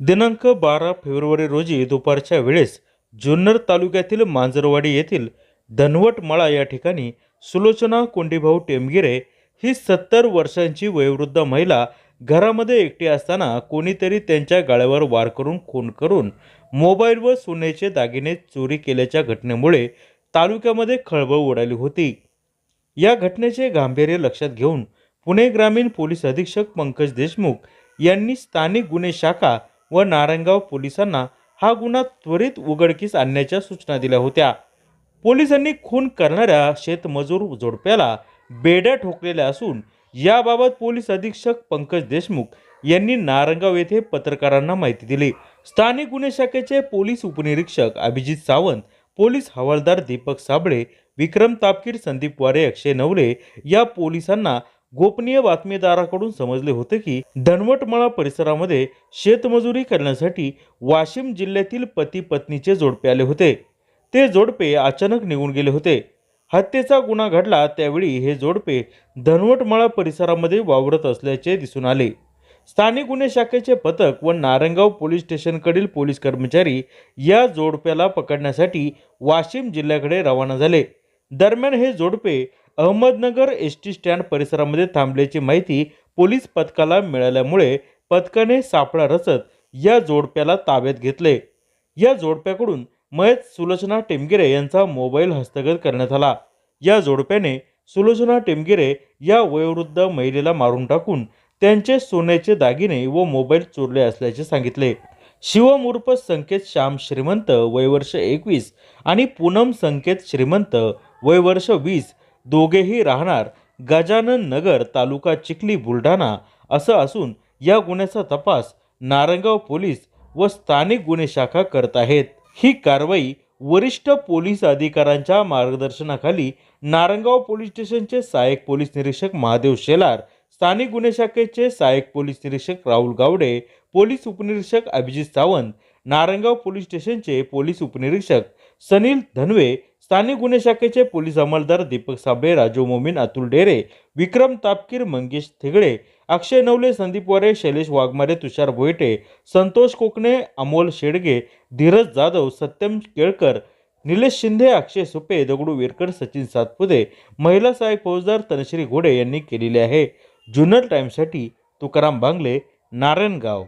दिनांक बारा फेब्रुवारी रोजी दुपारच्या वेळेस जुन्नर तालुक्यातील मांजरवाडी येथील धनवट मळा या ठिकाणी सुलोचना कोंडीभाऊ टेमगिरे ही सत्तर वर्षांची वयोवृद्ध महिला घरामध्ये एकटी असताना कोणीतरी त्यांच्या गाळ्यावर वार करून खून करून मोबाईल व सोन्याचे दागिने चोरी केल्याच्या घटनेमुळे तालुक्यामध्ये खळबळ उडाली होती. या घटनेचे गांभीर्य लक्षात घेऊन पुणे ग्रामीण पोलीस अधीक्षक पंकज देशमुख यांनी स्थानिक गुन्हे शाखा व नारायणगाव पोलिसांना हा गुन्हा त्वरित उघडकीस आणण्याच्या सूचना दिल्या होत्या. पोलिसांनी खून करणाऱ्या शेतमजूर जोडप्याला बेड्या ठोकलेल्या असून याबाबत पोलीस अधीक्षक पंकज देशमुख यांनी नारंगाव येथे पत्रकारांना माहिती दिली. स्थानिक गुन्हे शाखेचे पोलीस उपनिरीक्षक अभिजित सावंत पोलीस हवालदार दीपक साबळे विक्रम तापकीर संदीप वारे अक्षय नवले या पोलिसांना गोपनीय बातमीदाराकडून समजले होते की धनवटमळा परिसरामध्ये शेतमजुरी करण्यासाठी वाशिम जिल्ह्यातील पती पत्नीचे जोडपे आले होते. ते जोडपे अचानक निघून गेले होते. हत्येचा गुन्हा घडला त्यावेळी हे जोडपे धनवटमळा परिसरामध्ये वावरत असल्याचे दिसून आले. स्थानिक गुन्हे शाखेचे पथक व नारंगाव पोलीस स्टेशनकडील पोलीस कर्मचारी या जोडप्याला पकडण्यासाठी वाशिम जिल्ह्याकडे रवाना झाले. दरम्यान हे जोडपे अहमदनगर एस टी स्टँड परिसरामध्ये थांबल्याची माहिती पोलीस पथकाला मिळाल्यामुळे पथकाने सापळा रचत या जोडप्याला ताब्यात घेतले. या जोडप्याकडून मयत सुलोचना टेमगिरे यांचा मोबाईल हस्तगत करण्यात आला. या जोडप्याने सुलोचना टेमगिरे या वयोवृद्ध महिलेला मारून टाकून त्यांचे सोन्याचे दागिने व मोबाईल चोरले असल्याचे सांगितले. शिवम उर्फ संकेत श्याम श्रीमंत वयवर्ष एकवीस आणि पूनम संकेत श्रीमंत वयवर्ष वीस दोघेही राहणार गजानन नगर तालुका चिखली बुलढाणा असं असून या गुन्ह्याचा तपास नारंगाव पोलीस व स्थानिक गुन्हे शाखा करत आहेत. ही कारवाई वरिष्ठ पोलीस अधिकाऱ्यांच्या मार्गदर्शनाखाली नारंगाव पोलीस स्टेशनचे सहाय्यक पोलीस निरीक्षक महादेव शेलार स्थानिक गुन्हे शाखेचे सहाय्यक पोलीस निरीक्षक राहुल गावडे पोलीस उपनिरीक्षक अभिजित सावंत नारंगाव पोलीस स्टेशनचे पोलीस उपनिरीक्षक सनील धनवे स्थानिक गुन्हे शाखेचे पोलीस अंमलदार दीपक साबळे राजू मोमीन अतुल डेरे विक्रम तापकीर मंगेश थिगळे अक्षय नवले संदीप वारे शैलेश वाघमारे तुषार भोयटे संतोष कोकणे अमोल शेडगे धीरज जाधव सत्यम केळकर निलेश शिंदे अक्षय सुपे दगडू विरकर सचिन सातपुते महिला सहाय्यक फौजदार तनश्री घोडे यांनी केलेले आहे. जुन्नर टाईमसाठी तुकाराम बांगले नारायणगाव.